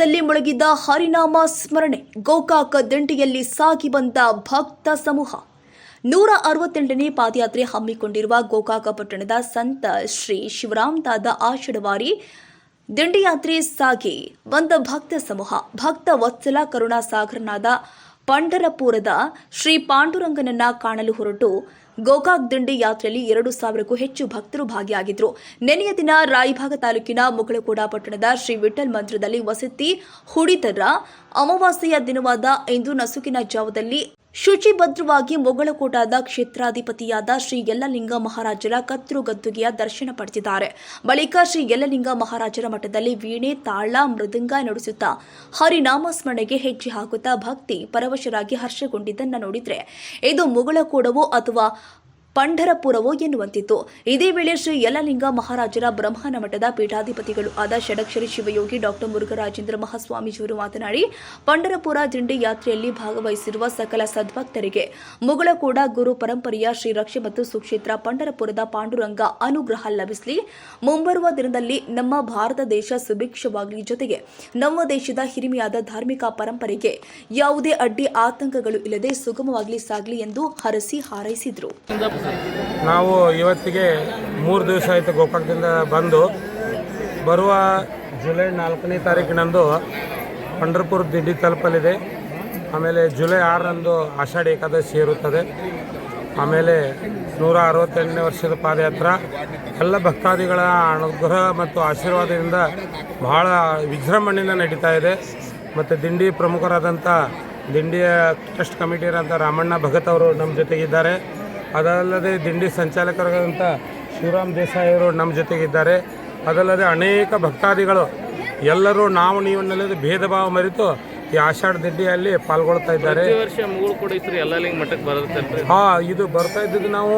ಧ್ಯಾನದಲ್ಲಿ ಮುಳುಗಿದ್ದ ಹರಿನಾಮ ಸ್ಮರಣೆ ಗೋಕಾಕ ದಂಡಿಯಲ್ಲಿ ಸಾಗಿ ಬಂದ ಭಕ್ತ ಸಮೂಹ. ನೂರ ಅರವತ್ತೆಂಟನೇ ಪಾದಯಾತ್ರೆ ಹಮ್ಮಿಕೊಂಡಿರುವ ಗೋಕಾಕ ಪಟ್ಟಣದ ಸಂತ ಶ್ರೀ ಶಿವರಾಮದಾದ ಆಷಡವಾರಿ ದಂಡಿಯಾತ್ರೆ ಸಾಗಿ ಬಂದ ಭಕ್ತ ಸಮೂಹ. ಭಕ್ತ ವತ್ಸಲ ಕರುಣಾಸಾಗರನಾದ ಪಂಢರಪುರದ ಶ್ರೀ ಪಾಂಡುರಂಗನನ್ನ ಕಾಣಲು ಹೊರಟು ಗೋಕಾಕ್ ದಿಂಡಿ ಯಾತ್ರೆಯಲ್ಲಿ ಎರಡು ಸಾವಿರಕ್ಕೂ ಹೆಚ್ಚು ಭಕ್ತರು ಭಾಗಿಯಾಗಿದ್ರು. ನೆನೆಯ ದಿನ ರಾಯಭಾಗ ತಾಲೂಕಿನ ಮುಗಳಕೋಡ ಪಟ್ಟಣದ ಶ್ರೀ ವಿಠಲ್ ಮಂದಿರದಲ್ಲಿ ವಸತಿ ಹುಡಿತರ ಅಮಾವಾಸ್ಯೆಯ ದಿನವಾದ ಇಂದು ನಸುಕಿನ ಜಾವದಲ್ಲಿ ಶುಚಿಭದ್ರವಾಗಿ ಮೊಗಳಕೋಟದ ಕ್ಷೇತ್ರಾಧಿಪತಿಯಾದ ಶ್ರೀ ಯಲ್ಲಲಿಂಗ ಮಹಾರಾಜರ ಕತ್ರು ಗದ್ದುಗೆಯ ದರ್ಶನ ಪಡೆದಿದ್ದಾರೆ. ಬಳಿಕ ಶ್ರೀ ಯಲ್ಲಲಿಂಗ ಮಹಾರಾಜರ ಮಠದಲ್ಲಿ ವೀಣೆ ತಾಳ ಮೃದಂಗ ನಡೆಸುತ್ತಾ ಹರಿನಾಮ ಸ್ಮರಣೆಗೆ ಹೆಜ್ಜೆ ಹಾಕುತ್ತಾ ಭಕ್ತಿ ಪರವಶರಾಗಿ ಹರ್ಷಗೊಂಡಿದ್ದನ್ನ ನೋಡಿದ್ರೆ ಇದು ಮೊಗಳಕೋಡವೋ ಅಥವಾ ಪಂಢರಪುರವೋ ಎನ್ನುವಂತಿತ್ತು. ಇದೇ ವೇಳೆ ಶ್ರೀ ಯಲಲಿಂಗ ಮಹಾರಾಜರ ಬ್ರಹ್ಮನ ಮಠದ ಪೀಠಾಧಿಪತಿಗಳು ಆದ ಷಡಕ್ಷರಿ ಶಿವಯೋಗಿ ಡಾಕ್ಟರ್ ಮುರುಘರಾಜೇಂದ್ರ ಮಹಾಸ್ವಾಮೀಜಿಯವರು ಮಾತನಾಡಿ, ಪಂಢರಪುರ ದಿಂಡಿ ಯಾತ್ರೆಯಲ್ಲಿ ಭಾಗವಹಿಸಿರುವ ಸಕಲ ಸದ್ಭಕ್ತರಿಗೆ ಮುಗಳಕೋಡ ಗುರು ಪರಂಪರೆಯ ಶ್ರೀರಕ್ಷೆ ಮತ್ತು ಸುಕ್ಷೇತ್ರ ಪಂಢರಪುರದ ಪಾಂಡುರಂಗ ಅನುಗ್ರಹ ಲಭಿಸಲಿ. ಮುಂಬರುವ ದಿನದಲ್ಲಿ ನಮ್ಮ ಭಾರತ ದೇಶ ಸುಭಿಕ್ಷವಾಗಲಿ ಜೊತೆಗೆ ನಮ್ಮ ದೇಶದ ಹಿರಿಮೆಯಾದ ಧಾರ್ಮಿಕ ಪರಂಪರೆಗೆ ಯಾವುದೇ ಅಡ್ಡಿ ಆತಂಕಗಳು ಇಲ್ಲದೆ ಸುಗಮವಾಗಲಿ ಸಾಗಲಿ ಎಂದು ಹರಸಿ ಹಾರೈಸಿದರು. ನಾವು ಇವತ್ತಿಗೆ ಮೂರು ದಿವಸ ಆಯಿತು ಗೋಕಾಕದಿಂದ ಬಂದು. ಬರುವ ಜುಲೈ ನಾಲ್ಕನೇ ತಾರೀಕಿನಂದು ಪಂಡರ್ಪುರ ದಿಡ್ಡಿ ತಲುಪಲಿದೆ. ಆಮೇಲೆ ಜುಲೈ ಆರರಂದು ಆಷಾಢ ಏಕಾದಶಿ ಇರುತ್ತದೆ. ಆಮೇಲೆ ನೂರ ಅರವತ್ತೆಂಟನೇ ವರ್ಷದ ಪಾದಯಾತ್ರೆ. ಎಲ್ಲ ಭಕ್ತಾದಿಗಳ ಅನುಗ್ರಹ ಮತ್ತು ಆಶೀರ್ವಾದದಿಂದ ಬಹಳ ವಿಜೃಂಭಣೆಯಿಂದ ನಡೀತಾ ಇದೆ. ಮತ್ತು ದಿಂಡಿ ಪ್ರಮುಖರಾದಂಥ ದಿಂಡಿಯ ಟ್ರಸ್ಟ್ ಕಮಿಟಿಯರಂಥ ರಾಮಣ್ಣ ಭಗತ್ ಅವರು ನಮ್ಮ ಜೊತೆಗಿದ್ದಾರೆ. ಅದಲ್ಲದೆ ದಿಂಡಿ ಸಂಚಾಲಕರಾದಂಥ ಶಿವರಾಮ್ ದೇಸಾಯಿ ಅವರು ನಮ್ಮ ಜೊತೆಗಿದ್ದಾರೆ. ಅದಲ್ಲದೆ ಅನೇಕ ಭಕ್ತಾದಿಗಳು ಎಲ್ಲರೂ ನಾವು ನೀವನ್ನೆಲ್ಲದೆ ಭೇದ ಭಾವ ಮರೆತು ಈ ಆಷಾಢ ದಿಂಡಿಯಲ್ಲಿ ಪಾಲ್ಗೊಳ್ತಾ ಇದ್ದಾರೆ. ಹಾ ಇದು ಬರ್ತಾ ಇದ್ದಿದ್ದು ನಾವು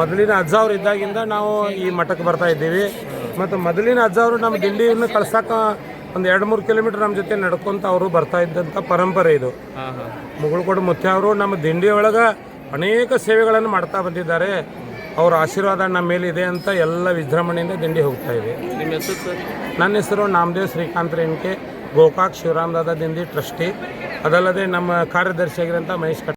ಮೊದಲಿನ ಅಜ್ಜ ಅವ್ರು ಇದ್ದಾಗಿಂದ ನಾವು ಈ ಮಠಕ್ಕೆ ಬರ್ತಾ ಇದ್ದೀವಿ. ಮತ್ತು ಮೊದಲಿನ ಅಜ್ಜ ಅವರು ನಮ್ಮ ದಿಂಡಿಯನ್ನು ಕಳ್ಸಕ್ಕೆ ಒಂದು ಎರಡು ಮೂರು ಕಿಲೋಮೀಟರ್ ನಮ್ಮ ಜೊತೆ ನಡ್ಕೊಂತ ಅವರು ಬರ್ತಾ ಇದ್ದಂಥ ಪರಂಪರೆ ಇದು. ಮುಗುಳ್ಕೋಡು ಮುತ್ಯ ಅವರು ನಮ್ಮ ದಿಂಡಿ ಒಳಗೆ ಅನೇಕ ಸೇವೆಗಳನ್ನು ಮಾಡ್ತಾ ಬಂದಿದ್ದಾರೆ. ಅವರ ಆಶೀರ್ವಾದ ನಮ್ಮ ಮೇಲಿದೆ ಅಂತ ಎಲ್ಲ ವಿಜೃಂಭಣೆಯಿಂದ ದಿಂಡಿ ಹೋಗ್ತಾ ಇದೆ. ನಿಮ್ಮ ಹೆಸರು ಸರ್? ನನ್ನ ಹೆಸರು ನಾಮದೇವ್ ಶ್ರೀಕಾಂತ್ ರೇಣಿಕೆ ಗೋಕಾಕ್ ಶಿವರಾಮದಾದ ದಿಂಡಿ ಟ್ರಸ್ಟಿ. ಅದಲ್ಲದೆ ನಮ್ಮ ಕಾರ್ಯದರ್ಶಿಯಾಗಿರೋಂಥ ಮಹೇಶ್ ಕಟ್